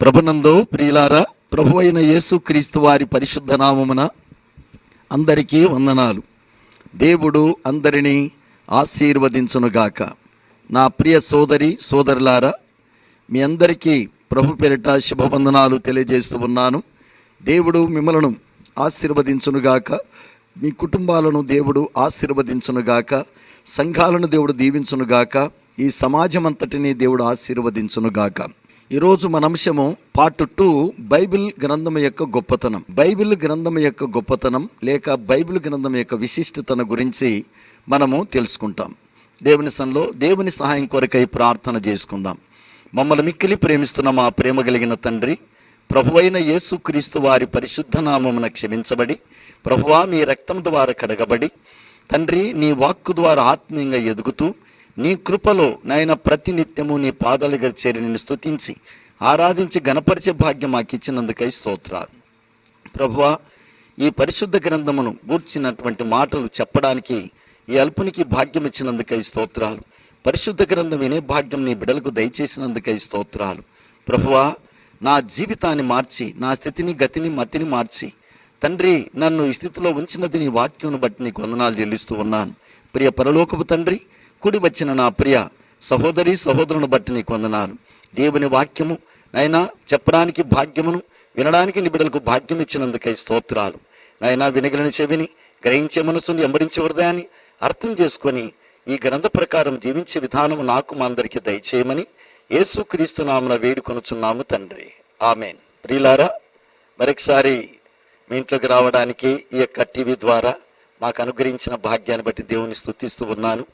ప్రభునందు ప్రియులారా ప్రభు అయిన యేసు క్రీస్తు వారి పరిశుద్ధ నామమున అందరికీ వందనాలు. దేవుడు అందరినీ ఆశీర్వదించునుగాక. నా ప్రియ సోదరి సోదరులారా మీ అందరికీ ప్రభు పేరిట శుభవందనాలు తెలియజేస్తూ ఉన్నాను. దేవుడు మిమ్మలను ఆశీర్వదించునుగాక. మీ కుటుంబాలను దేవుడు ఆశీర్వదించునుగాక. సంఘాలను దేవుడు దీవించునుగాక. ఈ సమాజం అంతటిని దేవుడు ఆశీర్వదించునుగాక. ఈరోజు మన అంశము పార్ట్ టూ బైబిల్ గ్రంథం యొక్క గొప్పతనం. బైబిల్ గ్రంథం యొక్క గొప్పతనం లేక బైబిల్ గ్రంథం యొక్క విశిష్టతను గురించి మనము తెలుసుకుంటాం. దేవుని సన్లో దేవుని సహాయం కొరకై ప్రార్థన చేసుకుందాం. మమ్మల్ని మిక్కిలి ప్రేమిస్తున్న మా ప్రేమ కలిగిన తండ్రి ప్రభువైన యేసుక్రీస్తు వారి పరిశుద్ధ నామమున క్షమించబడి ప్రభువా మీ రక్తం ద్వారా కడగబడి తండ్రి నీ వాక్కు ద్వారా ఆత్మీయంగా ఎదుగుతూ నీ కృపలో నాయన ప్రతినిత్యము నీ పాదాల దగ్గర చేరి నిన్ను స్తుతించి ఆరాధించి గణపరిచే భాగ్యం మాకు ఇచ్చినందుకై స్తోత్రాలు. ప్రభువా ఈ పరిశుద్ధ గ్రంథమును గూర్చినటువంటి మాటలు చెప్పడానికి ఈ అల్పునికి భాగ్యం ఇచ్చినందుకై స్తోత్రాలు. పరిశుద్ధ గ్రంథం వినే భాగ్యం నీ బిడలకు దయచేసినందుకై స్తోత్రాలు. ప్రభువా నా జీవితాన్ని మార్చి నా స్థితిని గతిని మతిని మార్చి తండ్రి నన్ను ఈ స్థితిలో ఉంచినది నీ వాక్యం బట్టి నీకు వందనాలు చెల్లిస్తూ ఉన్నాను. ప్రియ పరలోకపు తండ్రి కుడి వచ్చిన నా ప్రియ సహోదరి సహోదరుని బట్టి నీకు వందనాలు. దేవుని వాక్యము నైనా చెప్పడానికి భాగ్యమును వినడానికి నిబిడలకు భాగ్యం ఇచ్చినందుకై స్తోత్రాలు. నైనా వినగలని చెవిని గ్రహించే మనసుని ఎంబరించే హృదయాన్ని అర్థం చేసుకొని ఈ గ్రంథ ప్రకారం జీవించే విధానం నాకు మా అందరికీ దయచేయమని యేసుక్రీస్తు నామన వేడుకొనుచున్నాము తండ్రి. ఆమెన్. ప్రియులారా మరొకసారి మీ ఇంట్లోకి రావడానికి ఈ యొక్క టీవీ ద్వారా మాకు అనుగ్రహించిన భాగ్యాన్ని బట్టి దేవుని స్థుతిస్తూ ఉన్నాను.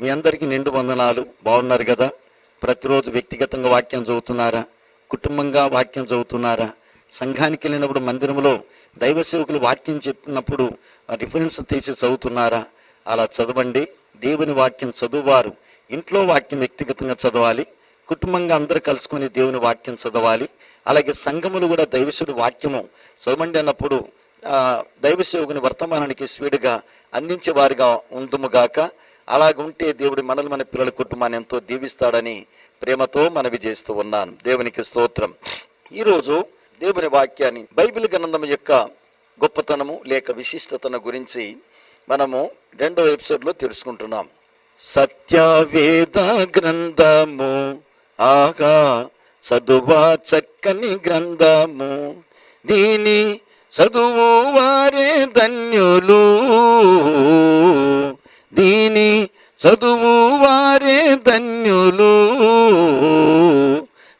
మీ అందరికీ నిండు వందనాలు. బాగున్నారు కదా? ప్రతిరోజు వ్యక్తిగతంగా వాక్యం చదువుతున్నారా? కుటుంబంగా వాక్యం చదువుతున్నారా? సంఘానికి వెళ్ళినప్పుడు మందిరంలో దైవ సేవకులు వాక్యం చెప్పినప్పుడు రిఫరెన్స్ తీసి చదువుతున్నారా? అలా చదవండి. దేవుని వాక్యం చదువువారు. ఇంట్లో వాక్యం వ్యక్తిగతంగా చదవాలి. కుటుంబంగా అందరూ కలుసుకొని దేవుని వాక్యం చదవాలి. అలాగే సంఘములు కూడా దైవశుడు వాక్యము చదవండి అన్నప్పుడు ఆ, దైవ సేవకుని వర్తమానానికి స్వీడుగా అందించే వారిగా ఉందుముగాక అలాగుంటే దేవుడు మనల్ని మన పిల్లల కుటుంబాన్ని ఎంతో దీవిస్తాడని ప్రేమతో మనవి చేస్తూ ఉన్నాను. దేవునికి స్తోత్రం. ఈరోజు దేవుని వాక్యాన్ని బైబిల్ గ్రంథం యొక్క గొప్పతనము లేక విశిష్టతను గురించి మనము రెండో ఎపిసోడ్లో తెలుసుకుంటున్నాం. సత్యవేద గ్రంథము ఆగా చదువా చక్కని గ్రంథము. దీని చదువు వారే ధన్యులు. దీని చదువు వారే ధన్యులు.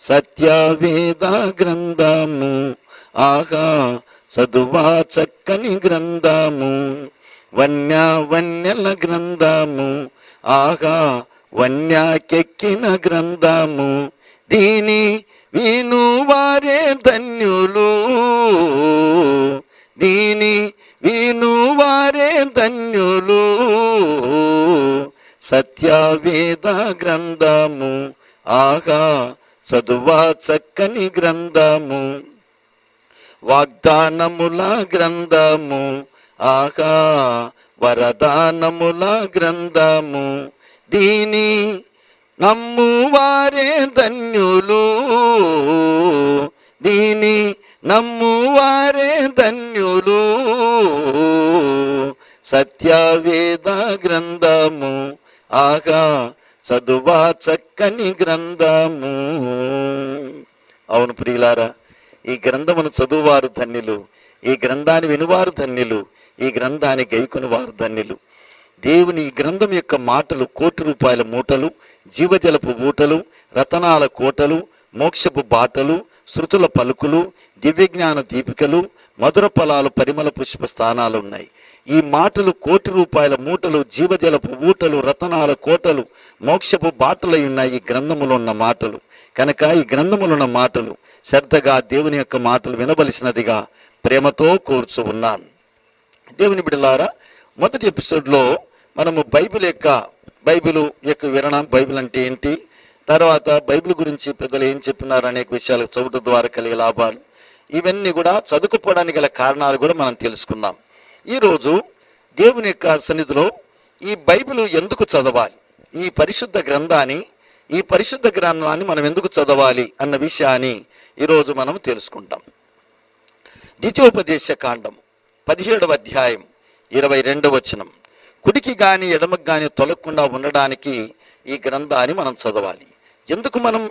సత్యవేద గ్రంథము ఆహా చదువా చక్కని గ్రంథము. వన్య వన్యల గ్రంథము ఆహా వన్యాకెక్కిన గ్రంథము. దీని విను వారే ధన్యులు. దీని విను వారే ధన్యులు. సత్యవేద గ్రంథము ఆహా చదువా చక్కని గ్రంథము. వాగ్దానముల గ్రంథము ఆహా వరదానముల గ్రంథము. దీని నమ్మువారే ధన్యులు. దీని నమ్మువారే ధన్యులు. సత్యవేద గ్రంథము ఆగా చదువా చక్కని గ్రంథము. అవును ప్రియులారా ఈ గ్రంథమును చదువువారు ధన్యులు ఈ గ్రంథాన్ని వినువారు ధన్యులు ఈ గ్రంథాన్ని గైకుని వారు ధన్యులు. దేవుని ఈ గ్రంథం యొక్క మాటలు కోటి రూపాయల మూటలు జీవజలపు మూటలు రతనాల కోటలు మోక్షపు బాటలు శృతుల పలుకులు దివ్యజ్ఞాన దీపికలు మధుర ఫలాలు పరిమళ పుష్ప స్థానాలు ఉన్నాయి. ఈ మాటలు కోటి రూపాయల మూటలు జీవజలపు ఊటలు రతనాల కోటలు మోక్షపు బాటలై ఉన్నాయి ఈ గ్రంథములో ఉన్న మాటలు. కనుక ఈ గ్రంథములో ఉన్న మాటలు శ్రద్ధగా దేవుని యొక్క మాటలు వినవలసినదిగా ప్రేమతో కోరుచు ఉన్నాను. దేవుని బిడలారా మొదటి ఎపిసోడ్లో మనము బైబిల్ యొక్క బైబిల్ యొక్క వివరణ బైబిల్ అంటే ఏంటి? తర్వాత బైబిల్ గురించి పెద్దలు ఏం చెప్పినారు అనేక విషయాలు చదువుట ద్వారా కలిగే లాభాలు. ఇవన్నీ కూడా చదువుకుపోవడానికి గల కారణాలు కూడా మనం తెలుసుకున్నాం ఈరోజు దేవుని యొక్క సన్నిధిలో ఈ బైబిల్ ఎందుకు చదవాలి? ఈ పరిశుద్ధ గ్రంథాన్ని ఈ పరిశుద్ధ గ్రంథాన్ని మనం ఎందుకు చదవాలి అన్న విషయాన్ని ఈరోజు మనం తెలుసుకుంటాం. ద్వితీయోపదేశ కాండం పదిహేడవ అధ్యాయం ఇరవై రెండవ వచనం. కుడికి కానీ ఎడమకు కానీ తొలగకుండా ఉండడానికి ఈ గ్రంథాన్ని మనం చదవాలి. ఎందుకు మనం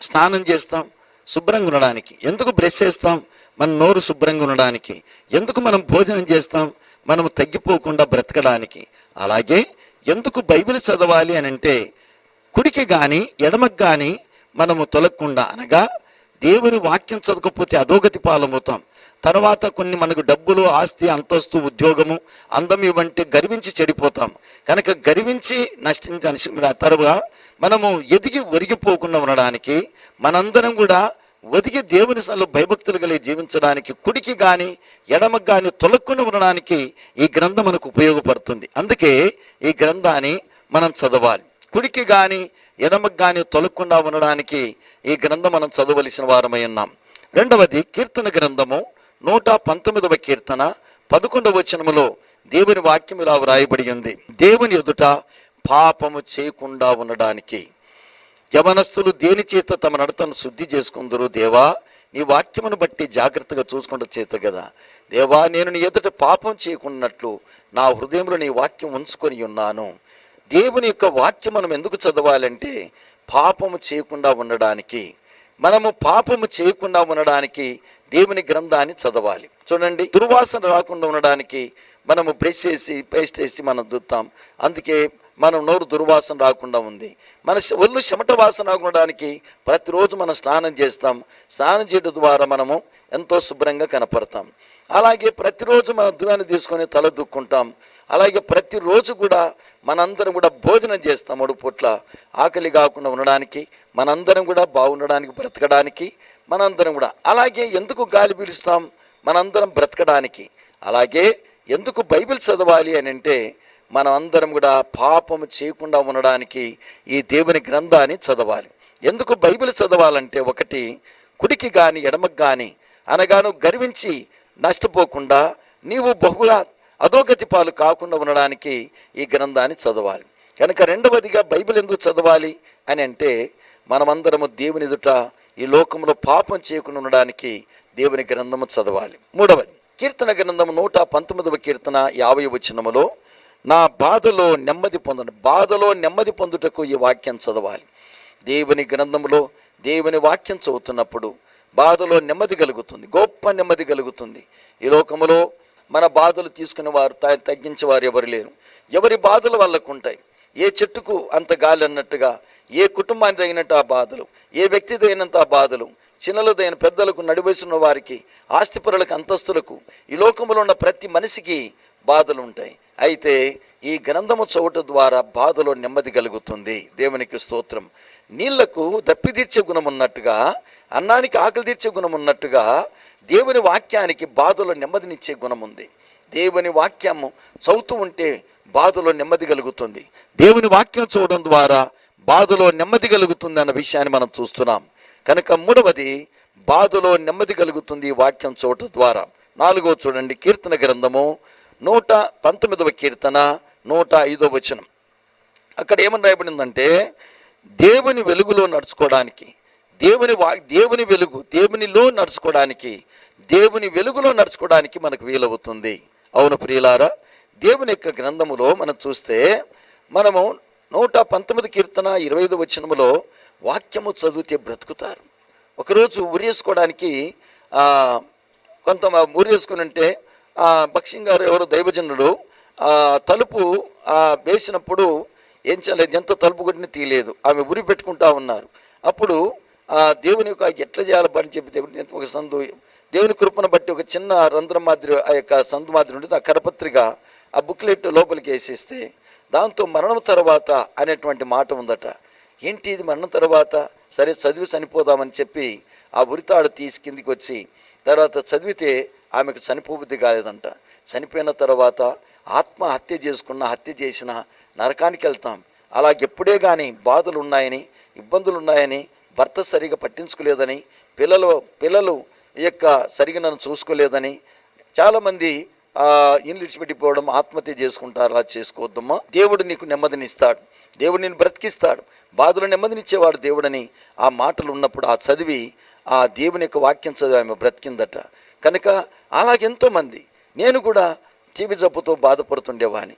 స్నానం చేస్తాం? శుభ్రంగా ఉండడానికి. ఎందుకు బ్రష్ చేస్తాం? మన నోరు శుభ్రంగా ఉండడానికి. ఎందుకు మనం భోజనం చేస్తాం? మనం తగ్గిపోకుండా బ్రతకడానికి. అలాగే ఎందుకు బైబిల్ చదవాలి అని అంటే కుడికి కానీ ఎడమకు కానీ మనము తొలగకుండా అనగా దేవుని వాక్యం చదవకపోతే అధోగతి పాలమవుతాం తర్వాత కొన్ని మనకు డబ్బులు ఆస్తి అంతస్తు ఉద్యోగము అందం ఇవంటి గర్వించి చెడిపోతాం. కనుక గర్వించి నష్టించిన తరువాత మనము ఎదిగి ఒరిగిపోకుండా ఉండడానికి మనందరం కూడా ఒదిగి దేవుని సన్నిధిలో భయభక్తులు కలిగి జీవించడానికి కుడికి కానీ ఎడమకు కానీ తొలగకుండా ఉండడానికి ఈ గ్రంథం మనకు ఉపయోగపడుతుంది. అందుకే ఈ గ్రంథాన్ని మనం చదవాలి. కుడికి కానీ ఎడమకు కానీ తొలక్కుండా ఉండడానికి ఈ గ్రంథం మనం చదవలసిన వారమై ఉన్నాం. రెండవది కీర్తన గ్రంథము నూట పంతొమ్మిదవ కీర్తన పదకొండవ వచనములో దేవుని వాక్యం ఇలా వ్రాయబడి ఉంది. దేవుని ఎదుట పాపము చేయకుండా ఉండడానికి. యవనస్తులు దేని చేత తమ నడతను శుద్ధి చేసుకుందరు దేవా నీ వాక్యమును బట్టి జాగ్రత్తగా చూసుకుంట చేత కదా దేవా నేను నీ ఎదుట పాపం చేయకున్నట్లు నా హృదయంలో నీ వాక్యం ఉంచుకొని ఉన్నాను. దేవుని యొక్క వాక్యం మనం ఎందుకు చదవాలంటే పాపము చేయకుండా ఉండడానికి. మనము పాపము చేయకుండా ఉండడానికి దేవుని గ్రంథాన్ని చదవాలి. చూడండి దుర్వాసన రాకుండా ఉండడానికి మనము బ్రష్ చేసి పేస్ట్ వేసి మనం దుద్దాం అందుకే మనం నోరు దుర్వాసన రాకుండా ఉంది. మన శ- ఒళ్ళు చెమట వాసన రాకుండానికి ప్రతిరోజు మనం స్నానం చేస్తాం. స్నానం చేయడం ద్వారా మనము ఎంతో శుభ్రంగా కనపడతాం. అలాగే ప్రతిరోజు మనం దువ్వాన్ని తీసుకొని తల దుక్కుంటాం. అలాగే ప్రతిరోజు కూడా మనందరం కూడా భోజనం చేస్తాం మూడు పూట్ల. ఆకలి కాకుండా ఉండడానికి మనందరం కూడా బాగుండడానికి బ్రతకడానికి మనందరం కూడా. అలాగే ఎందుకు గాలి పీలుస్తాం? మనందరం బ్రతకడానికి. అలాగే ఎందుకు బైబిల్ చదవాలి అని అంటే మనం అందరం కూడా పాపము చేయకుండా ఉండడానికి ఈ దేవుని గ్రంథాన్ని చదవాలి. ఎందుకు బైబిల్ చదవాలంటే ఒకటి కుడికి కానీ ఎడమకు కానీ అనగాను గర్వించి నష్టపోకుండా నీవు బహుళ అధోగతి పాలు కాకుండా ఉండడానికి ఈ గ్రంథాన్ని చదవాలి. కనుక రెండవదిగా బైబిల్ ఎందుకు చదవాలి అని అంటే మనమందరము దేవుని ఎదుట ఈ లోకంలో పాపం చేయకుండా ఉండడానికి దేవుని గ్రంథము చదవాలి. మూడవది కీర్తన గ్రంథము నూట పంతొమ్మిదవ కీర్తన యాభై వచనములో నా బాధలో నెమ్మది పొందండి బాధలో నెమ్మది పొందుటకు ఈ వాక్యం చదవాలి. దేవుని గ్రంథములో దేవుని వాక్యం చదువుతున్నప్పుడు బాధలో నెమ్మది కలుగుతుంది. గొప్ప నెమ్మది కలుగుతుంది. ఈ లోకములో మన బాధలు తీసుకునే వారు త- తగ్గించే వారు ఎవరు లేరు. ఎవరి బాధలు వాళ్ళకు ఉంటాయి ఏ చెట్టుకు అంత గాలి అన్నట్టుగా ఏ కుటుంబానికి తగినట్టు ఆ బాధలు ఏ వ్యక్తి తగినంత ఆ బాధలు చిన్నలదైన పెద్దలకు నడివేసిన వారికి ఆస్తిపరులకు అంతస్తులకు ఈ లోకంలో ఉన్న ప్రతి మనిషికి బాధలు ఉంటాయి అయితే ఈ గ్రంథము చౌట ద్వారా బాధలో నెమ్మది కలుగుతుంది. దేవునికి స్తోత్రం. నీళ్ళకు దప్పి తీర్చే గుణం ఉన్నట్టుగా అన్నానికి ఆకలి తీర్చే గుణం ఉన్నట్టుగా దేవుని వాక్యానికి బాధలో నెమ్మదినిచ్చే గుణం ఉంది దేవుని వాక్యము చదువుతూ ఉంటే బాధలో నెమ్మది కలుగుతుంది. దేవుని వాక్యం చూడడం ద్వారా బాధలో నెమ్మది కలుగుతుంది అన్న విషయాన్ని మనం చూస్తున్నాం. కనుక మూడవది బాధలో నెమ్మది కలుగుతుంది ఈ వాక్యం చూడటం ద్వారా. నాలుగో చూడండి కీర్తన గ్రంథము నూట పంతొమ్మిదవ కీర్తన నూట ఐదవ వచనం. అక్కడ ఏమని రాయబడిందంటే దేవుని వెలుగులో నడుచుకోవడానికి దేవుని వా దేవుని వెలుగు దేవునిలో నడుచుకోవడానికి దేవుని వెలుగులో నడుచుకోవడానికి మనకు వీలవుతుంది. అవును ప్రియులారా దేవుని యొక్క గ్రంథములో మనం చూస్తే మనము నూట పంతొమ్మిది కీర్తన ఇరవై ఐదు వచనములో వాక్యము చదివితే బ్రతుకుతారు. ఒకరోజు ఉరేసుకోవడానికి కొంత ఉరేసుకుని ఉంటే బక్సింగ్ గారు ఎవరు? దైవజనుడు. తలుపు వేసినప్పుడు ఏం చేయలేదు. ఎంత తలుపు కొట్టిన తీయలేదు. ఆమె ఉరి పెట్టుకుంటా ఉన్నారు. అప్పుడు ఆ దేవుని యొక్క ఎట్లా చేయాలి పని చెప్పి దేవుని ఒక సందు దేవుని కృపను బట్టి ఒక చిన్న రంధ్రం మాదిరి ఆ యొక్క సందు మాదిరి ఉండేది ఆ కరపత్రిక ఆ బుక్లెట్ లోపలికి వేసేస్తే దాంతో మరణం తర్వాత అనేటువంటి మాట ఉందట. ఏంటి ఇది మరణం తర్వాత? సరే చదివి చనిపోదామని చెప్పి ఆ ఉరితాడు తీసి కిందికి వచ్చి తర్వాత చదివితే ఆమెకు చనిపోబుద్ధి కాలేదంట. చనిపోయిన తర్వాత ఆత్మ హత్య చేసుకున్న హత్య చేసిన నరకానికి వెళ్తాం. అలాగెప్పుడే కానీ బాధలు ఉన్నాయని ఇబ్బందులు ఉన్నాయని భర్త సరిగా పట్టించుకోలేదని పిల్లలు పిల్లలు యొక్క సరిగా నన్ను చూసుకోలేదని చాలామంది ఆ, ఇల్లు విడిచిపెట్టిపోవడం ఆత్మహత్య చేసుకుంటారు అలా చేసుకోవద్దమ్మా. దేవుడు నీకు నెమ్మదినిస్తాడు. దేవుడు నేను బ్రతికిస్తాడు. బాధలు నెమ్మదినిచ్చేవాడు దేవుడని ఆ మాటలు ఉన్నప్పుడు ఆ చదివి ఆ దేవుని యొక్క వాక్యం చదివి ఆమె బ్రతికిందట. కనుక అలాగెంతోమంది నేను కూడా టీబీ జబ్బుతో బాధపడుతుండేవాని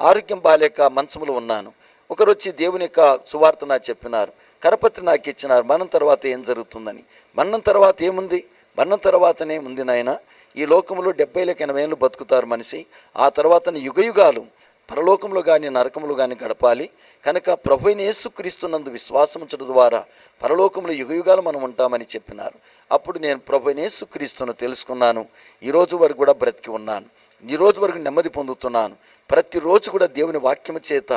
ఆరోగ్యం బాగాలేక మంచములు ఉన్నాను. ఒకరు వచ్చి దేవుని యొక్క సువార్త నాకు చెప్పినారు. కరపత్రి నాకు ఇచ్చినారు. మరణం తర్వాత ఏం జరుగుతుందని. మరణం తర్వాత ఏముంది? మరణం తర్వాతనే ఉంది నాయన. ఈ లోకంలో డెబ్బైలకు ఎనభై ఏళ్ళు బతుకుతారు మనిషి. ఆ తర్వాత యుగయుగాలు పరలోకంలో కానీ నరకములు కానీ గడపాలి. కనుక ప్రభు అయిన యేసుక్రీస్తునందు విశ్వాసం ఉంచడం ద్వారా పరలోకంలో యుగయుగాలు మనం ఉంటామని చెప్పినారు. అప్పుడు నేను ప్రభు అయిన యేసుక్రీస్తును తెలుసుకున్నాను. ఈరోజు వరకు కూడా బ్రతికి ఉన్నాను. ఈ రోజు వరకు నెమ్మది పొందుతున్నాను. ప్రతిరోజు కూడా దేవుని వాక్యము చేత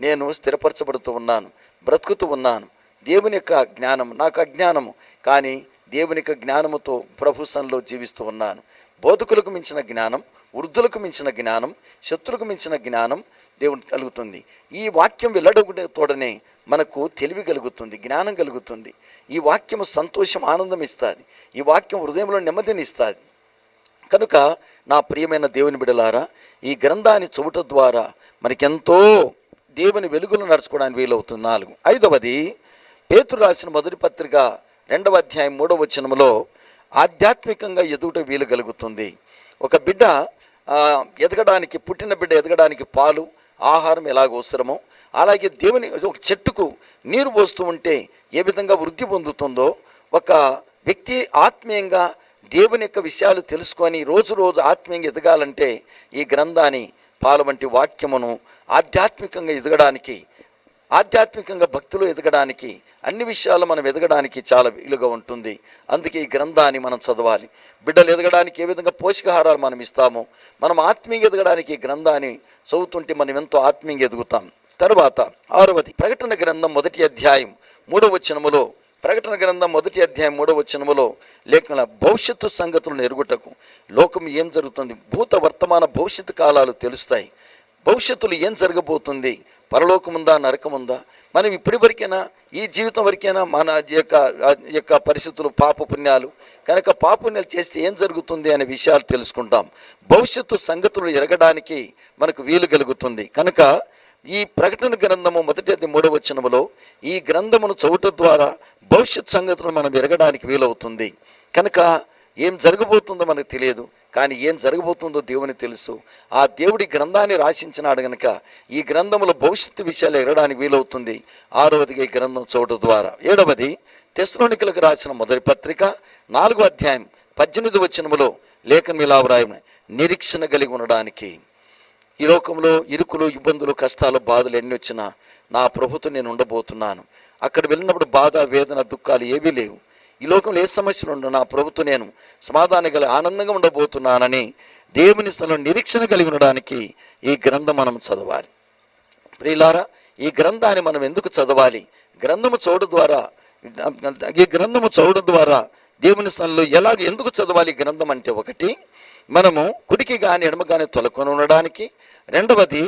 నేను స్థిరపరచబడుతూ ఉన్నాను. బ్రతుకుతూ ఉన్నాను. దేవుని యొక్క జ్ఞానం నాకు అజ్ఞానము. కానీ దేవుని యొక్క జ్ఞానముతో ప్రభు జీవిస్తూ ఉన్నాను. బోధకులకు మించిన జ్ఞానం వృద్ధులకు మించిన జ్ఞానం శత్రులకు మించిన జ్ఞానం దేవుని కలుగుతుంది. ఈ వాక్యం వెల్లడగునే తోడనే మనకు తెలివి కలుగుతుంది జ్ఞానం కలుగుతుంది. ఈ వాక్యము సంతోషం ఆనందం ఇస్తుంది. ఈ వాక్యం హృదయంలో నెమ్మదిని ఇస్తుంది కనుక నా ప్రియమైన దేవుని బిడలారా ఈ గ్రంథాన్ని చెవుట ద్వారా మనకెంతో దేవుని వెలుగులు నడుచుకోవడానికి వీలవుతుంది. నాలుగు. ఐదవది పేతురు రాసిన మొదటి పత్రిక రెండవ అధ్యాయం మూడవ వచనములో ఆధ్యాత్మికంగా ఎదుగుట వీలు కలుగుతుంది. ఒక బిడ్డ ఎదగడానికి పుట్టిన బిడ్డ ఎదగడానికి పాలు ఆహారం ఎలాగ అవసరమో అలాగే దేవుని ఒక చెట్టుకు నీరు పోస్తూ ఉంటే ఏ విధంగా వృద్ధి పొందుతుందో ఒక వ్యక్తి ఆత్మీయంగా దేవుని యొక్క విషయాలు తెలుసుకొని రోజు రోజు ఆత్మీయంగా ఎదగాలంటే ఈ గ్రంథాన్ని పాల వంటి వాక్యమును ఆధ్యాత్మికంగా ఎదగడానికి ఆధ్యాత్మికంగా భక్తులు ఎదగడానికి అన్ని విషయాలు మనం ఎదగడానికి చాలా వీలుగా ఉంటుంది. అందుకే ఈ గ్రంథాన్ని మనం చదవాలి. బిడ్డలు ఎదగడానికి ఏ విధంగా పోషకాహారాలు మనం ఇస్తామో మనం ఆత్మీయంగా ఎదగడానికి ఈ గ్రంథాన్ని చదువుతుంటే మనం ఎంతో ఆత్మీయంగా ఎదుగుతాం. తర్వాత ఆరవది ప్రకటన గ్రంథం మొదటి అధ్యాయం మూడవ వచనములో ప్రకటన గ్రంథం మొదటి అధ్యాయం మూడవ వచనములో లేఖన భవిష్యత్తు సంగతులను ఎరుగుటకు లోకం ఏం జరుగుతుంది? భూత వర్తమాన భవిష్యత్తు కాలాలు తెలుస్తాయి. భవిష్యత్తులో ఏం జరగబోతుంది? పరలోకముందా నరకముందా? మనం ఇప్పటి వరకైనా ఈ జీవితం వరకైనా మన యొక్క యొక్క పరిస్థితులు పాప పుణ్యాలు కనుక పాపుణ్యాలు చేస్తే ఏం జరుగుతుంది అనే విషయాలు తెలుసుకుంటాం. భవిష్యత్తు సంగతులు ఎరగడానికి మనకు వీలు కలుగుతుంది. కనుక ఈ ప్రకటన గ్రంథము మొదటి అది మూడవ వచనములో ఈ గ్రంథమును చదువుట ద్వారా భవిష్యత్ సంగతులు మనం ఎరగడానికి వీలవుతుంది. కనుక ఏం జరగబోతుందో మనకు తెలియదు కానీ ఏం జరగబోతుందో దేవుని తెలుసు. ఆ దేవుడి గ్రంథాన్ని రాసించినాడు గనక ఈ గ్రంథంలో భవిష్యత్తు విషయాలు ఎరగడానికి వీలవుతుంది. ఆరవదిగా ఈ గ్రంథం చోటు ద్వారా. ఏడవది తెస్లోనికలకు రాసిన మొదటి పత్రిక నాలుగో అధ్యాయం పద్దెనిమిది వచనములో లేఖనం ఇలా నిరీక్షణ కలిగి ఉండడానికి. ఈ లోకంలో ఇరుకులు ఇబ్బందులు కష్టాలు బాధలు ఎన్ని వచ్చినా నా ప్రభుత్వం నేను ఉండబోతున్నాను. అక్కడ వెళ్ళినప్పుడు బాధ వేదన దుఃఖాలు ఏవీ లేవు. ఈ లోకంలో ఏ సమస్యలు ఉండవు నా ప్రభుత్వం నేను సమాధానం కలిగి ఆనందంగా ఉండబోతున్నానని దేవుని స్థలం నిరీక్షణ కలిగి ఉండడానికి ఈ గ్రంథం మనం చదవాలి. ప్రియులారా ఈ గ్రంథాన్ని మనం ఎందుకు చదవాలి? గ్రంథము చోడు ద్వారా ఈ గ్రంథము చదవడం ద్వారా దేవుని స్థలంలో ఎలాగ ఎందుకు చదవాలి గ్రంథం అంటే ఒకటి మనము కుడికి కానీ ఎడమ కానీ తొలకొని ఉండడానికి రెండవది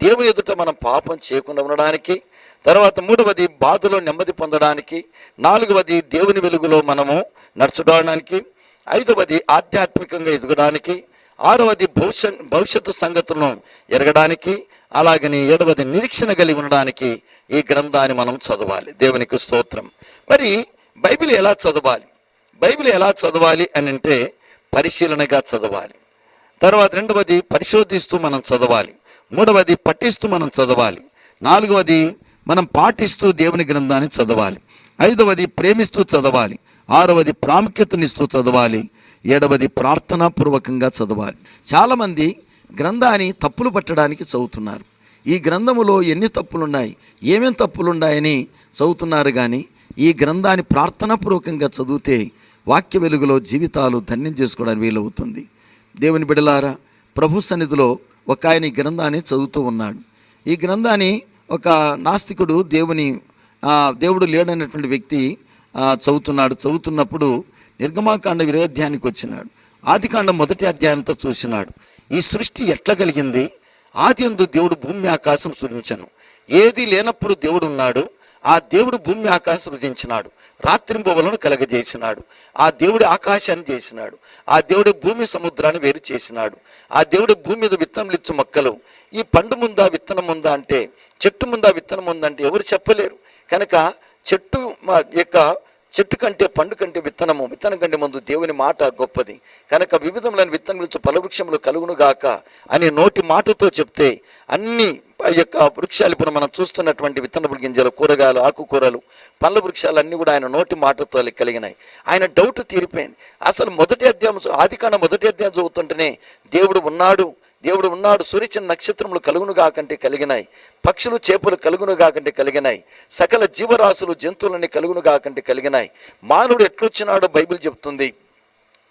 దేవుని ఎదుట మనం పాపం చేయకుండా ఉండడానికి తర్వాత మూడవది బాధలో నెమ్మది పొందడానికి నాలుగవది దేవుని వెలుగులో మనము నడుచుకోవడానికి ఐదవది ఆధ్యాత్మికంగా ఎదగడానికి ఆరవది భవిష్య భవిష్యత్తు సంగతులను ఎరగడానికి అలాగని ఏడవది నిరీక్షణ కలిగి ఉండడానికి ఈ గ్రంథాన్ని మనం చదవాలి. దేవునికి స్తోత్రం. మరి బైబిల్ ఎలా చదవాలి? బైబిల్ ఎలా చదవాలి అని అంటే పరిశీలనగా చదవాలి. తర్వాత రెండవది పరిశోధిస్తూ మనం చదవాలి. మూడవది పఠిస్తూ మనం చదవాలి. నాలుగవది మనం పాటిస్తూ దేవుని గ్రంథాన్ని చదవాలి. ఐదవది ప్రేమిస్తూ చదవాలి. ఆరవది ప్రాముఖ్యతనిస్తూ చదవాలి. ఏడవది ప్రార్థనాపూర్వకంగా చదవాలి. చాలామంది గ్రంథాన్ని తప్పులు పట్టడానికి చదువుతున్నారు. ఈ గ్రంథములో ఎన్ని తప్పులున్నాయి? ఏమేం తప్పులున్నాయని చదువుతున్నారు కానీ ఈ గ్రంథాన్ని ప్రార్థనాపూర్వకంగా చదివితే వాక్య వెలుగులో జీవితాలు ధన్యం చేసుకోవడానికి వీలవుతుంది. దేవుని బిడలారా ప్రభు సన్నిధిలో ఒక ఆయన ఈ గ్రంథాన్ని చదువుతూ ఉన్నాడు. ఈ గ్రంథాన్ని ఒక నాస్తికుడు దేవుని దేవుడు లేడనేటువంటి వ్యక్తి చదువుతున్నాడు. చదువుతున్నప్పుడు నిర్గమాకాండ విరోధ్యానికి వచ్చినాడు. ఆదికాండం మొదటి అధ్యాయంతో చూసినాడు. ఈ సృష్టి ఎట్లా కలిగింది? ఆది ఎందు దేవుడు భూమి ఆకాశం సృజించను ఏది లేనప్పుడు దేవుడు ఉన్నాడు ఆ దేవుడు భూమి ఆకాశం సృజించినాడు. రాత్రింబవలను కలగజేసినాడు. ఆ దేవుడి ఆకాశాన్ని చేసినాడు. ఆ దేవుడి భూమి సముద్రాన్ని వేరు చేసినాడు. ఆ దేవుడి భూమి మీద విత్తనములు ఇచ్చు మొక్కలు. ఈ పండు ముందా విత్తనం ఉందా అంటే చెట్టు ముందా విత్తనం ఉందా అంటే ఎవరు చెప్పలేరు. కనుక చెట్టు యొక్క చెట్టు కంటే పండు కంటే విత్తనము. విత్తనం కంటే ముందు దేవుని మాట గొప్పది. కనుక వివిధములైన విత్తనములు ఫలవృక్షములు కలుగును గాక అని నోటి మాటతో చెప్తే అన్ని యొక్క వృక్షాలు ఇప్పుడు మనం చూస్తున్నటువంటి విత్తనపు గింజలు కూరగాయలు ఆకుకూరలు పండ్ల వృక్షాలు అన్నీ కూడా ఆయన నోటి మాటతో కలిగినాయి. ఆయన డౌట్ తీరిపోయింది. అసలు మొదటి అధ్యాయం ఆది మొదటి అధ్యాయం చదువుతుంటేనే దేవుడు ఉన్నాడు దేవుడు ఉన్నాడు సూర్యచంద్ర నక్షత్రములు కలుగును కాకంటే కలిగినాయి. పక్షులు చేపలు కలుగును కాకంటే కలిగినాయి. సకల జీవరాశులు జంతువులని కలుగును కాకంటే కలిగినాయి. మానవుడు ఎట్లొచ్చినాడో బైబిల్ చెప్తుంది.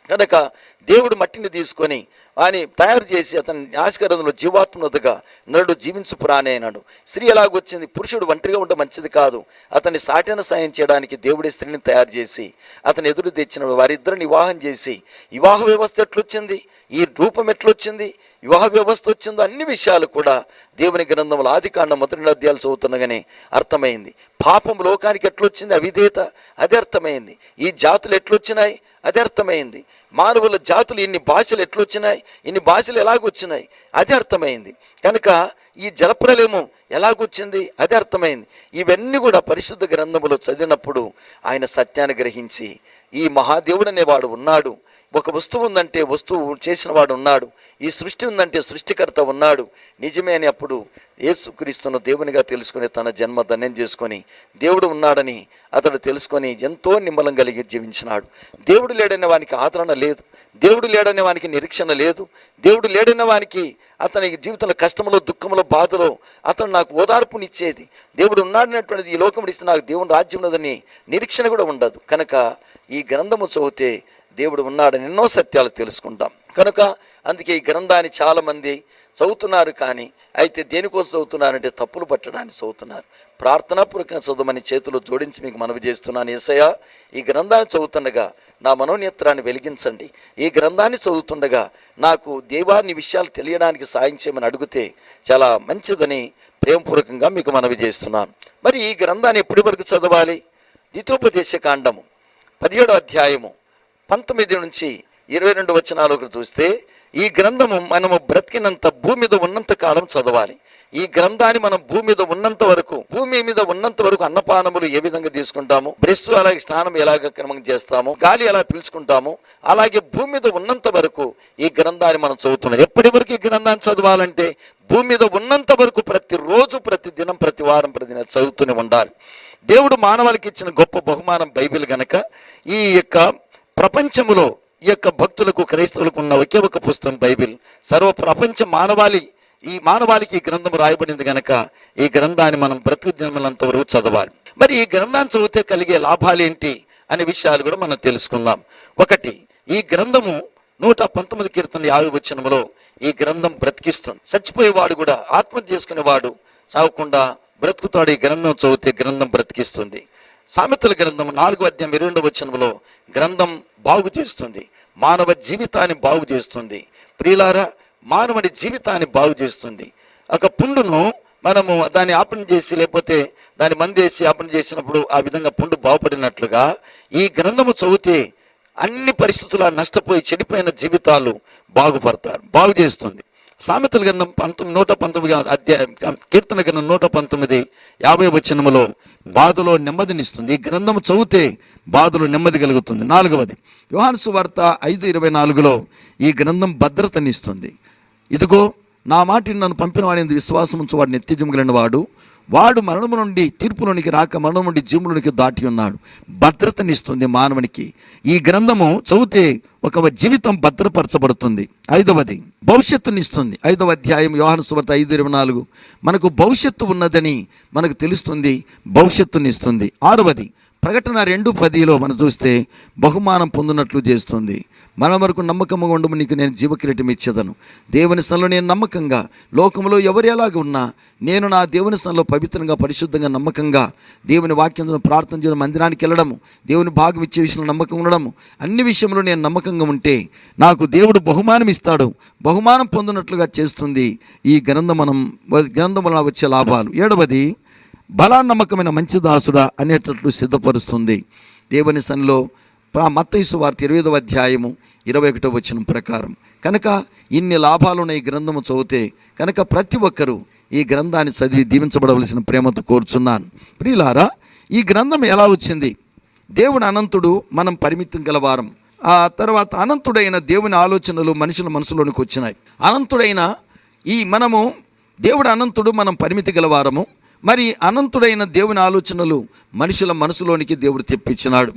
కనుక దేవుడు మట్టిని తీసుకొని ఆయన తయారు చేసి అతని నాశకరంలో జీవాత్మతగా నరుడు జీవించు ప్రాణి అయినాడు స్త్రీ ఎలాగొచ్చింది పురుషుడు ఒంటరిగా ఉండడం మంచిది కాదు. అతని సాటిన సాయం చేయడానికి దేవుడి స్త్రీని తయారు చేసి అతని ఎదురు తెచ్చినాడు వారిద్దరిని వివాహం చేసి వివాహ వ్యవస్థ ఎట్లొచ్చింది? ఈ రూపం ఎట్లొచ్చింది? వివాహ వ్యవస్థ వచ్చిందో? అన్ని విషయాలు కూడా దేవుని గ్రంథంలో ఆది కాండం మొదటి అధ్యాయాలు చదువుతుండగానే అర్థమైంది. పాపం లోకానికి ఎట్లొచ్చింది? అవిధేత అది అర్థమైంది. ఈ జాతులు ఎట్లొచ్చినాయి? అది అర్థమైంది. మానవుల జాతులు ఇన్ని భాషలు ఎట్లొచ్చినాయి? ఇన్ని భాషలు ఎలాగొచ్చినాయి? అది అర్థమైంది. కనుక ఈ జలప్రలయము ఎలాగొచ్చింది? అది అర్థమైంది. ఇవన్నీ కూడా పరిశుద్ధ గ్రంథములో చదివినప్పుడు ఆయన సత్యాన్ని గ్రహించి ఈ మహాదేవుడు అనేవాడు ఉన్నాడు. ఒక వస్తువు ఉందంటే వస్తువు చేసిన వాడు ఉన్నాడు. ఈ సృష్టి ఉందంటే సృష్టికర్త ఉన్నాడు. నిజమే అని అప్పుడు యేసుక్రీస్తును దేవునిగా తెలుసుకుని తన జన్మ ధన్యం చేసుకొని దేవుడు ఉన్నాడని అతడు తెలుసుకొని ఎంతో నిమ్మలం కలిగి జీవించినాడు. దేవుడు లేడనే వానికి ఆదరణ లేదు. దేవుడు లేడనే వానికి నిరీక్షణ లేదు. దేవుడు లేడనే వానికి అతని జీవితంలో కష్టంలో దుఃఖంలో బాధలో అతను నాకు ఓదార్పునిచ్చేది. దేవుడు ఉన్నాడనేటువంటిది ఈ లోకం ఇస్తే నాకు దేవుని రాజ్యం ఉన్నదని నిరీక్షణ కూడా ఉండదు. కనుక ఈ గ్రంథము చదివితే దేవుడు ఉన్నాడని ఎన్నో సత్యాలు తెలుసుకుంటాం. కనుక అందుకే ఈ గ్రంథాన్ని చాలామంది చదువుతున్నారు కానీ అయితే దేనికోసం చదువుతున్నారంటే తప్పులు పట్టడానికి చదువుతున్నారు. ప్రార్థనాపూర్వకంగా చదవమని చేతులు జోడించి మీకు మనవి చేస్తున్నాను. ఏసయ్య ఈ గ్రంథాన్ని చదువుతుండగా నా మనోనేత్రాన్ని వెలిగించండి. ఈ గ్రంథాన్ని చదువుతుండగా నాకు దేవాన్ని విషయాలు తెలియడానికి సాయం చేయమని అడిగితే చాలా మంచిదని ప్రేమపూర్వకంగా మీకు మనవి చేస్తున్నాను. మరి ఈ గ్రంథాన్ని ఎప్పటి వరకు చదవాలి? ద్వితోపదేశ కాండము పదిహేడో అధ్యాయము పంతొమ్మిది నుంచి ఇరవై రెండు వచనాలకు చూస్తే ఈ గ్రంథము మనము బ్రతికినంత భూమి మీద ఉన్నంత కాలం చదవాలి. ఈ గ్రంథాన్ని మనం భూమి మీద ఉన్నంత వరకు భూమి మీద ఉన్నంత వరకు అన్నపానములు ఏ విధంగా తీసుకుంటాము? బ్రెస్ అలాగే స్నానం ఎలాగ క్రమం చేస్తాము? గాలి ఎలా పీల్చుకుంటాము? అలాగే భూమి మీద ఉన్నంత వరకు ఈ గ్రంథాన్ని మనం చదువుతున్నాం. ఎప్పటి వరకు ఈ గ్రంథాన్ని చదవాలంటే భూమి మీద ఉన్నంత వరకు ప్రతిరోజు ప్రతి దినం ప్రతి వారం ప్రతి చదువుతూనే ఉండాలి. దేవుడు మానవాళికి ఇచ్చిన గొప్ప బహుమానం బైబిల్ గనక ఈ యొక్క ప్రపంచములో ఈ యొక్క భక్తులకు క్రైస్తవులకు ఉన్న ఒకే ఒక పుస్తకం బైబిల్. సర్వ ప్రపంచ మానవాళి ఈ మానవాళికి ఈ గ్రంథం రాయబడింది గనక ఈ గ్రంథాన్ని మనం బ్రతుకు జన్మలంత వరకు చదవాలి. మరి ఈ గ్రంథాన్ని చదివితే కలిగే లాభాలు ఏంటి అనే విషయాలు కూడా మనం తెలుసుకుందాం. ఒకటి ఈ గ్రంథము నూట పంతొమ్మిది కీర్తన యాభై వచ్చినములో ఈ గ్రంథం బ్రతికిస్తుంది. చచ్చిపోయేవాడు కూడా ఆత్మహత్య చేసుకునేవాడు చావకుండా బ్రతుకుతాడు ఈ గ్రంథం చదివితే గ్రంథం బ్రతికిస్తుంది. సామెతల గ్రంథం నాలుగు అధ్యాయం ఇరవై వచనంలో గ్రంథం బాగు చేస్తుంది. మానవ జీవితాన్ని బాగు చేస్తుంది. ప్రియులారా మానవుని జీవితాన్ని బాగు చేస్తుంది. ఒక పుండును మనము దాన్ని ఆపణ చేసి లేకపోతే దాన్ని మందేసి ఆపణ చేసినప్పుడు ఆ విధంగా పుండు బాగుపడినట్లుగా ఈ గ్రంథము చదివితే అన్ని పరిస్థితుల నష్టపోయి చెడిపోయిన జీవితాలు బాగుపడతారు బాగు చేస్తుంది. సామెతల గ్రంథం పంతొమ్మిది నూట పంతొమ్మిది అధ్యాయం కీర్తన గ్రంథం నూట పంతొమ్మిది యాభై వచనములో బాధలో నెమ్మదినిస్తుంది. ఈ గ్రంథం చదివితే బాధలో నెమ్మది కలుగుతుంది. నాలుగవది యోహాను వార్త ఐదు ఇరవై నాలుగులో ఈ గ్రంథం భద్రతనిస్తుంది. ఇదిగో నా మాటిని నన్ను పంపిన వాడిని విశ్వాసం ఉంచు నిత్యజం కలిగిన వాడు వాడు మరణము నుండి తీర్పులోనికి రాక మరణం నుండి జీవులోనికి దాటి ఉన్నాడు. భద్రతనిస్తుంది మానవునికి. ఈ గ్రంథము చదివితే ఒక జీవితం భద్రపరచబడుతుంది. ఐదవది భవిష్యత్తునిస్తుంది. ఐదవ అధ్యాయం యోహాను సువార్త ఐదు ఇరవై నాలుగు. మనకు భవిష్యత్తు ఉన్నదని మనకు తెలుస్తుంది భవిష్యత్తునిస్తుంది. ఆరవది ప్రకటన రెండు పదిలో మనం చూస్తే బహుమానం పొందినట్లు చేస్తుంది. మన వరకు నమ్మకంగా ఉండము నీకు నేను జీవకిరీటం ఇచ్చేదను. దేవుని స్థలంలో నేను నమ్మకంగా లోకంలో ఎవరు ఎలాగ ఉన్నా నేను నా దేవుని స్థలంలో పవిత్రంగా పరిశుద్ధంగా నమ్మకంగా దేవుని వాక్యంతో ప్రార్థన చేయడం మందిరానికి వెళ్ళడము దేవుని భాగం ఇచ్చే విషయంలో నమ్మకం ఉండడము అన్ని విషయంలో నేను నమ్మకంగా ఉంటే నాకు దేవుడు బహుమానం ఇస్తాడు. బహుమానం పొందినట్లుగా చేస్తుంది ఈ గ్రంథం మనం గ్రంథం వలన వచ్చే లాభాలు. ఏడవది బలా నమ్మకమైన మంచి దాసుడా అనేటట్లు సిద్ధపరుస్తుంది. దేవుని సన్నిలో మత్తైసు వార్త ఇరవైదవ అధ్యాయము ఇరవై ఒకటో వచ్చిన ప్రకారం. కనుక ఇన్ని లాభాలున్న ఈ గ్రంథము చదివితే కనుక ప్రతి ఒక్కరూ ఈ గ్రంథాన్ని చదివి దీవించబడవలసిన ప్రేమతో కోరుచున్నాను. ప్రియులారా ఈ గ్రంథం ఎలా వచ్చింది? దేవుడు అనంతుడు మనం పరిమితం గలవారం ఆ తర్వాత అనంతుడైన దేవుని ఆలోచనలు మనుషుల మనసులోనికి వచ్చినాయి. అనంతుడైన ఈ మనము దేవుడు అనంతుడు మనం పరిమితి గలవారము మరి అనంతుడైన దేవుని ఆలోచనలు మనుషుల మనసులోనికి దేవుడు తెప్పించినాడు.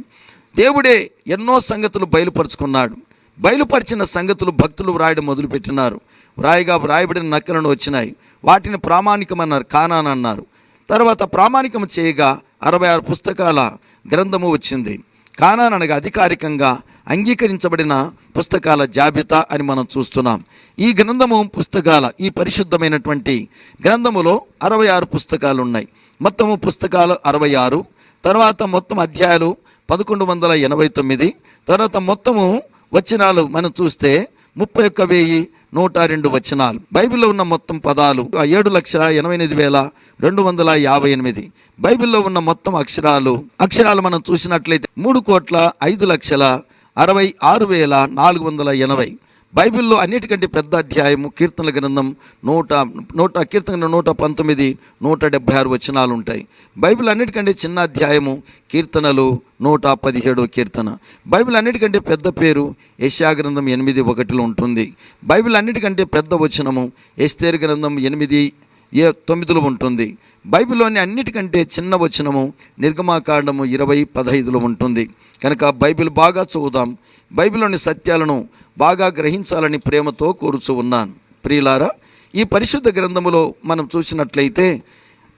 దేవుడే ఎన్నో సంగతులు బయలుపరుచుకున్నాడు. బయలుపరిచిన సంగతులు భక్తులు వ్రాయడం మొదలుపెట్టినారు. వ్రాయిగా వ్రాయబడిన నక్కలను వచ్చినాయి. వాటిని ప్రామాణికమన్నారు కానానన్నారు తర్వాత ప్రామాణికం చేయగా అరవై ఆరు పుస్తకాల గ్రంథము వచ్చింది. కానానగా అధికారికంగా అంగీకరించబడిన పుస్తకాల జాబితా అని మనం చూస్తున్నాం. ఈ గ్రంథము పుస్తకాల ఈ పరిశుద్ధమైనటువంటి గ్రంథములో అరవై ఆరు పుస్తకాలు ఉన్నాయి మొత్తము పుస్తకాలు అరవై ఆరు తర్వాత మొత్తం అధ్యాయాలు పదకొండు వందల ఎనభై తొమ్మిది తర్వాత మొత్తము వచనాలు మనం చూస్తే ముప్పై ఒక్క వెయ్యి నూట రెండు వచనాలు. బైబిల్లో ఉన్న మొత్తం పదాలు ఏడు లక్షల ఎనభై ఎనిమిది వేల రెండు వందల యాభై ఎనిమిది. బైబిల్లో ఉన్న మొత్తం అక్షరాలు అక్షరాలు మనం చూసినట్లయితే మూడు కోట్ల ఐదు లక్షల అరవై ఆరు వేల నాలుగు వందల ఎనభై. బైబిల్లో అన్నిటికంటే పెద్ద అధ్యాయము కీర్తనల గ్రంథం నూట నూట కీర్తన నూట పంతొమ్మిది నూట డెబ్భై ఆరు వచనాలు ఉంటాయి బైబిల్ అన్నిటికంటే చిన్న అధ్యాయము కీర్తనలు నూట పదిహేడు కీర్తన. బైబిల్ అన్నిటికంటే పెద్ద పేరు యశా గ్రంథం ఎనిమిది ఒకటిలో ఉంటుంది. బైబిల్ అన్నిటికంటే పెద్ద వచనము ఎస్తేరు గ్రంథం ఎనిమిది ఏ తొమ్మిదిలో ఉంటుంది? బైబిల్లోని అన్నిటికంటే చిన్న వచనము నిర్గమాకాండము ఇరవై పదహైదులో ఉంటుంది. కనుక బైబిల్ బాగా చదువుదాం. బైబిల్లోని సత్యాలను బాగా గ్రహించాలని ప్రేమతో కోరుచు ఉన్నాను. ప్రియులారా ఈ పరిశుద్ధ గ్రంథములో మనం చూసినట్లయితే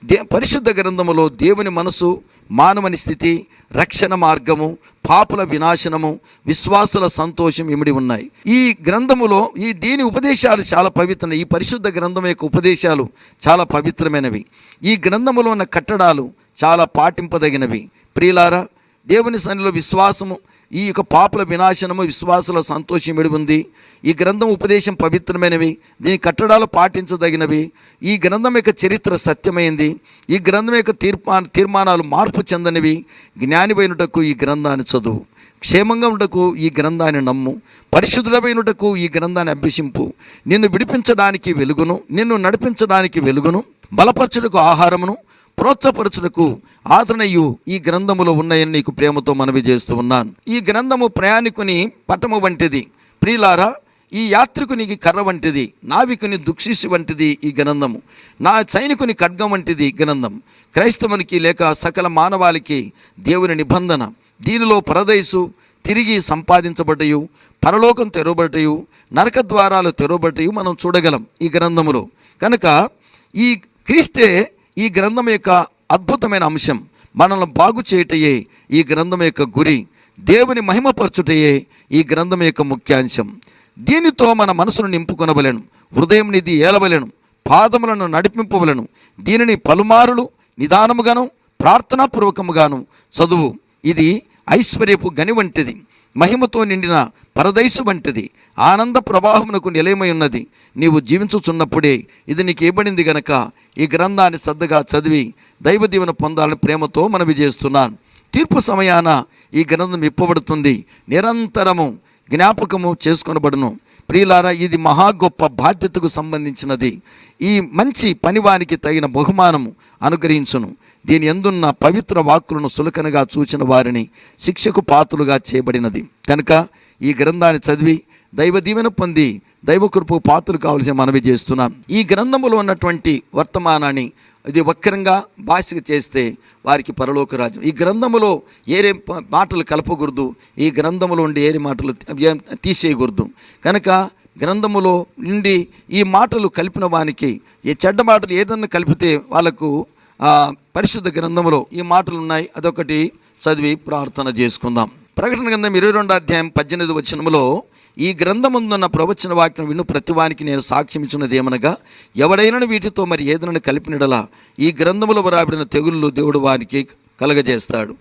దే పరిశుద్ధ గ్రంథములో దేవుని మనసు మానవుని స్థితి రక్షణ మార్గము పాపుల వినాశనము విశ్వాసుల సంతోషం ఇమిడి ఉన్నాయి. ఈ గ్రంథములో ఈ దీని ఉపదేశాలు చాలా పవిత్రమైన ఈ పరిశుద్ధ గ్రంథం యొక్క ఉపదేశాలు చాలా పవిత్రమైనవి. ఈ గ్రంథములో ఉన్న కట్టడాలు చాలా పాటింపదగినవి. ప్రియులారా దేవుని సన్నిలో విశ్వాసము ఈ యొక్క పాపుల వినాశనము విశ్వాసుల సంతోషం ఇమిడి ఉంది. ఈ గ్రంథం ఉపదేశం పవిత్రమైనవి. దీని కట్టడాలు పాటించదగినవి. ఈ గ్రంథం యొక్క చరిత్ర సత్యమైంది. ఈ గ్రంథం యొక్క తీర్మా తీర్మానాలు మార్పు చెందనివి. జ్ఞానివైనటకు ఈ గ్రంథాన్ని చదువు. క్షేమంగా ఉండకు ఈ గ్రంథాన్ని నమ్ము. పరిశుద్ధులమైనటకు ఈ గ్రంథాన్ని అభ్యసింపు. నిన్ను విడిపించడానికి వెలుగును నిన్ను నడిపించడానికి వెలుగును బలపరచుటకు ఆహారమును ప్రోత్సపరచునకు ఆదరణయు ఈ గ్రంథములో ఉన్నాయని నీకు ప్రేమతో మనవి చేస్తూ ఉన్నాను. ఈ గ్రంథము ప్రయాణికుని పటము వంటిది. ప్రియులారా ఈ యాత్రికునికి కర్ర వంటిది నావికుని దుక్షిషి వంటిది ఈ గ్రంథము. నా సైనికుని ఖడ్గం వంటిది గ్రంథం. క్రైస్తవునికి లేక సకల మానవాళికి దేవుని నిబంధన. దీనిలో పరదయసు తిరిగి సంపాదించబడ్డయు పరలోకం తెరవబడ్డయు నరక ద్వారాలు తెరవబడ్డయు మనం చూడగలం ఈ గ్రంథములో. కనుక ఈ క్రీస్తే ఈ గ్రంథం యొక్క అద్భుతమైన అంశం మనల్ని బాగు చేయటయే ఈ గ్రంథం యొక్క గురి దేవుని మహిమపరచుటయే ఈ గ్రంథం యొక్క ముఖ్యాంశం. దీనితో మన మనసును నింపుకొనవలెను హృదయం నిధి ఏలవలెను పాదములను నడిపింపవలను దీనిని పలుమారులు నిదానముగాను ప్రార్థనాపూర్వకముగాను చదువు. ఇది ఐశ్వర్యపు గని వంటిది. మహిమతో నిండిన పరదైసు వంటిది. ఆనంద ప్రవాహమునకు నిలయమై ఉన్నది. నీవు జీవించుచున్నప్పుడే ఇది నీకు ఇవ్వబడింది గనక ఈ గ్రంథాన్ని శ్రద్ధగా చదివి దైవ దీవెన పొందాలని ప్రేమతో మనవి చేస్తున్నాను. తీర్పు సమయాన ఈ గ్రంథం ఇప్పబడుతుంది. నిరంతరము జ్ఞాపకము చేసుకొనబడును. ప్రియులారా ఇది మహా గొప్ప బాధ్యతకు సంబంధించినది. ఈ మంచి పనివానికి తగిన బహుమానము అనుగ్రహించును. దీని ఎందున్న పవిత్ర వాక్కులను సులకనగా చూచిన వారిని శిక్షకు పాత్రులుగా చేయబడినది. కనుక ఈ గ్రంథాన్ని చదివి దైవ దీవెన పొంది దైవకృపు పాత్రలు కావలసిన మనవి చేస్తున్నాం. ఈ గ్రంథములో ఉన్నటువంటి వర్తమానాన్ని ఇది వక్రంగా భాషగా చేస్తే వారికి పరలోక రాజ్యం. ఈ గ్రంథములో ఏరే మాటలు కలపకూడదు. ఈ గ్రంథములో ఉండి ఏరే మాటలు తీసేయకూడదు. కనుక గ్రంథములో నుండి ఈ మాటలు కలిపిన వానికి ఈ చెడ్డ మాటలు ఏదన్నా కలిపితే వాళ్ళకు పరిశుద్ధ గ్రంథములో ఈ మాటలు ఉన్నాయి అదొకటి చదివి ప్రార్థన చేసుకుందాం. ప్రకటన గ్రంథం ఇరవై రెండు అధ్యాయం పద్దెనిమిది వచనములో ఈ గ్రంథముందున్న ప్రవచన వాక్యం విను. ప్రతివానికి నేను సాక్ష్యమిచ్చినది ఏమనగా ఎవడైనా వీటితో మరి ఏదైనా కలిపినడలా ఈ గ్రంథములో రాబడిన తెగుళ్ళు దేవుడు వారికి కలగజేస్తాడు.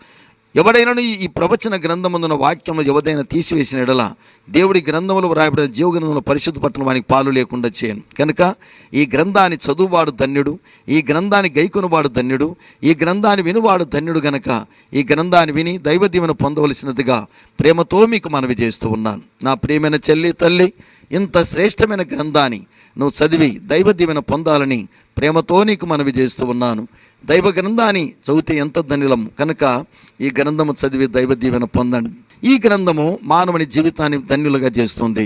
ఎవడైనా ఈ ప్రవచన గ్రంథమందున వాక్యము ఎవరైనా తీసివేసిన ఎడల దేవుడి గ్రంథములు వ్రాయబడిన జీవ పరిశుద్ధ పట్టణం వానికి పాలు లేకుండా చేయను. కనుక ఈ గ్రంథాన్ని చదువువాడు ధన్యుడు ఈ గ్రంథాన్ని గైకొనువాడు ధన్యుడు ఈ గ్రంథాన్ని వినువాడు ధన్యుడు గనక ఈ గ్రంథాన్ని విని దైవ దీవెన పొందవలసినదిగా ప్రేమతో మీకు మనవి చేస్తూ ఉన్నాను. నా ప్రియమైన చెల్లి తల్లి ఇంత శ్రేష్టమైన గ్రంథాన్ని నువ్వు చదివి దైవ దీవెన పొందాలని ప్రేమతో నీకు మనవి చేస్తూ ఉన్నాను. దైవ గ్రంథాన్ని చదివితే ఎంత ధన్యులం కనుక ఈ గ్రంథము చదివి దైవ దీవెన పొందండి. ఈ గ్రంథము మానవుని జీవితాన్ని ధన్యులుగా చేస్తుంది.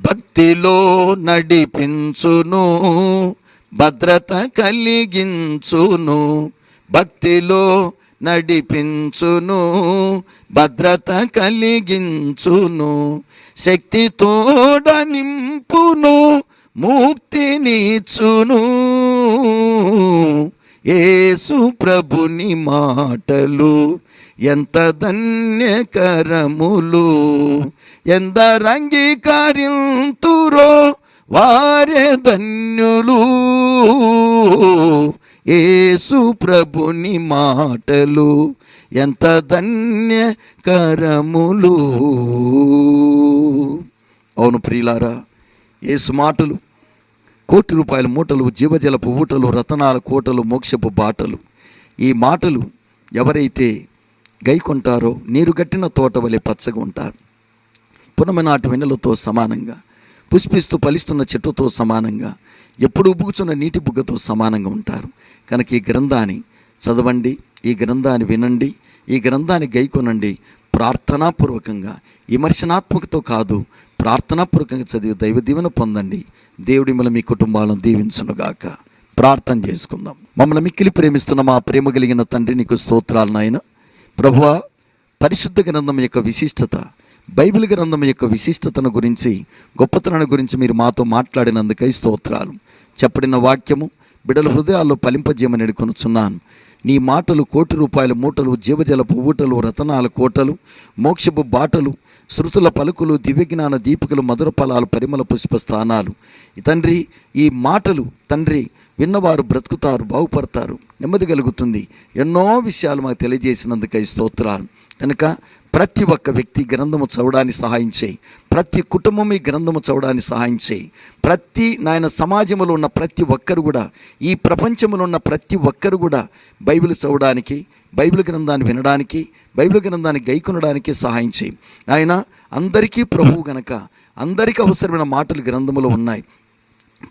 భక్తిలో నడిపించును భద్రత కలిగించును భక్తిలో నడిపించును భద్రత కలిగించును శక్తి తోడ నింపును ముక్తినిచ్చును ఏసు ప్రభుని మాటలు ఎంత ధన్యకరములు. ఎందరంగీకరింతురో వారే ధన్యులు. ఏసు ప్రభుని మాటలు ఎంత ధన్యకరములు. అవును ప్రియులారా ఏసు మాటలు కోటి రూపాయల మూటలు జీవజలపు ఊటలు రతనాల కోటలు మోక్షపు బాటలు. ఈ మాటలు ఎవరైతే గైకొంటారో నీరు గట్టిన తోట వలె పచ్చగా ఉంటారు. పునమనాటి వెన్నెలతో సమానంగా పుష్పిస్తూ ఫలిస్తున్న చెట్టుతో సమానంగా ఎప్పుడు ఉబ్బుకుచున్న నీటి బుగ్గతో సమానంగా ఉంటారు. కనుక ఈ గ్రంథాన్ని చదవండి ఈ గ్రంథాన్ని వినండి ఈ గ్రంథాన్ని గైకొనండి. ప్రార్థనాపూర్వకంగా విమర్శనాత్మకతో కాదు ప్రార్థనాపూర్వకంగా చదివి దైవ దీవెన పొందండి. దేవుడి మిమ్మల్ని మీ కుటుంబాలను దీవించునుగాక. ప్రార్థన చేసుకుందాం. మమ్మల్ని మిక్కిలి ప్రేమిస్తున్న మా ప్రేమ కలిగిన తండ్రి నీకు స్తోత్రాలు నాయన. ప్రభువ పరిశుద్ధ గ్రంథం యొక్క విశిష్టత బైబిల్ గ్రంథం యొక్క విశిష్టతను గురించి గొప్పతనాన్ని గురించి మీరు మాతో మాట్లాడినందుకై స్తోత్రాలు. చెప్పడిన వాక్యము బిడల హృదయాల్లో పలింపజేయమని ఎడుకొనుచున్నాను నీ మాటలు కోటి రూపాయల మూటలు జీవజలపు ఊటలు రతనాల కోటలు మోక్షపు బాటలు శృతుల పలుకులు దివ్యజ్ఞాన దీపికలు మధుర ఫలాలు పరిమళ పుష్ప స్థానాలు. తండ్రి ఈ మాటలు తండ్రి విన్నవారు బ్రతుకుతారు బాగుపడతారు నెమ్మది కలుగుతుంది. ఎన్నో విషయాలు మాకు తెలియజేసినందుకై స్తోత్రాలు. కనుక ప్రతి ఒక్క వ్యక్తి గ్రంథము చదవడానికి సహాయం చేయి. ప్రతి కుటుంబం ఈ గ్రంథము చదవడానికి సహాయం చేయి. ప్రతి నాయన సమాజంలో ఉన్న ప్రతి ఒక్కరు కూడా ఈ ప్రపంచంలో ఉన్న ప్రతి ఒక్కరు కూడా బైబిల్ చదవడానికి బైబిల్ గ్రంథాన్ని వినడానికి బైబిల్ గ్రంథాన్ని గైకొనడానికి సహాయం చేయి. ఆయన అందరికీ ప్రభువు గనక అందరికీ అవసరమైన మాటలు గ్రంథములు ఉన్నాయి.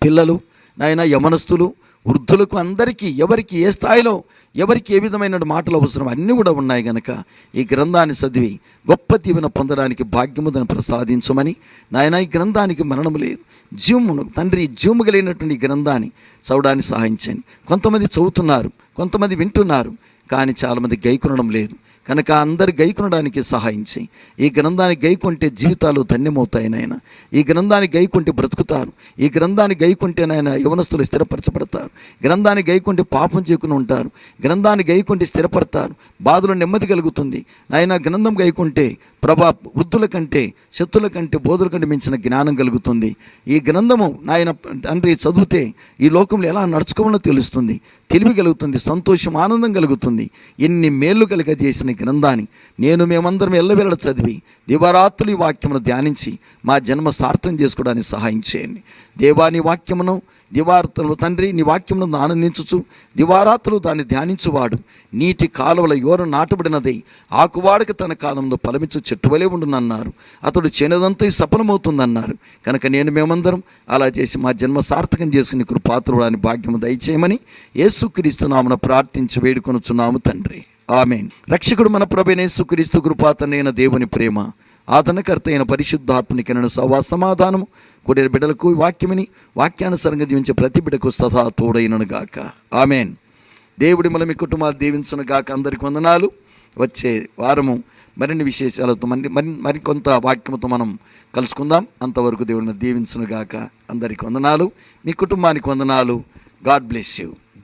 పిల్లలు నాయన యమనస్తులు వృద్ధులకు అందరికీ ఎవరికి ఏ స్థాయిలో ఎవరికి ఏ విధమైన మాటలు అవసరం అన్నీ కూడా ఉన్నాయి గనక ఈ గ్రంథాన్ని చదివి గొప్ప దీవెన పొందడానికి భాగ్యముదను ప్రసాదించమని నాయన ఈ గ్రంథానికి మరణం లేదు. జీవమును తండ్రి జీవము కలిగినటువంటి ఈ గ్రంథాన్ని చదవడానికి సహాయించండి కొంతమంది చదువుతున్నారు కొంతమంది వింటున్నారు కానీ చాలామంది గైకొనడం లేదు. కనుక అందరు గైకొనడానికి సహాయం చేయి. ఈ గ్రంథాన్ని గైకొంటే జీవితాలు ధన్యమవుతాయి నాయన. ఈ గ్రంథాన్ని గైకొంటే బ్రతుకుతారు. ఈ గ్రంథాన్ని గైకొంటే నాయన యవనస్తులు స్థిరపరచబడతారు. గ్రంథాన్ని గైకొంటే పాపం చేయకుండా ఉంటారు. గ్రంథాన్ని గైకొంటే స్థిరపడతారు. బాధలు నెమ్మది కలుగుతుంది. నాయన గ్రంథం గైకుంటే ప్రభా వృద్ధుల కంటే శత్రుల కంటే బోధుల కంటే మించిన జ్ఞానం కలుగుతుంది. ఈ గ్రంథము నాయన తండ్రి చదివితే ఈ లోకంలో ఎలా నడుచుకోవాలో తెలుస్తుంది. తెలివి కలుగుతుంది. సంతోషం ఆనందం కలుగుతుంది. ఎన్ని మేళ్ళు కలిగజేసిన ఈ గ్రంథాన్ని. నేను మేమందరం ఎల్లవేళ చదివి దివారాత్రులు ఈ వాక్యమును ధ్యానించి మా జన్మ సార్థం చేసుకోవడానికి సహాయం చేయండి. దేవాని వాక్యమును దివారాత్రులు తండ్రి నీ వాక్యమును ఆనందించుచు దివారాత్రులు దాన్ని ధ్యానించువాడు. నీటి కాలువల యోర నాటబడినది ఆకువాడక తన కాలంలో ఫలమించు చెట్టువలే ఉండునన్నారు. అతడు చేనదంతా సఫలమవుతుందన్నారు కనుక నేను మేమందరం అలా చేసి మా జన్మ సార్థకం చేసుకుని కృపాత్రుడు అని భాగ్యము దయచేయమని యేసుక్రీస్తునామన ప్రార్థించి వేడుకొనుచున్నాము తండ్రి. ఆమెన్. రక్షకుడు మన ప్రభైన సుక్రీస్తు కృపాతనైన దేవుని ప్రేమ ఆదనకర్త అయిన పరిశుద్ధాత్మని సవా సమాధానము. కొడిన బిడ్డలకు వాక్యమని వాక్యానుసరంగా జీవించే ప్రతి బిడ్డకు సదా తోడైనను గాక. ఆమెన్. దేవుడి మన మీ కుటుంబాలు దీవించను గాక. అందరికి వందనాలు. వచ్చే వారము మరిన్ని విశేషాలతో మరి మరి మరికొంత వాక్యముతో మనం కలుసుకుందాం. అంతవరకు దేవుడిని దీవించను గాక. అందరికి వందనాలు. మీ కుటుంబానికి వందనాలు. God bless you.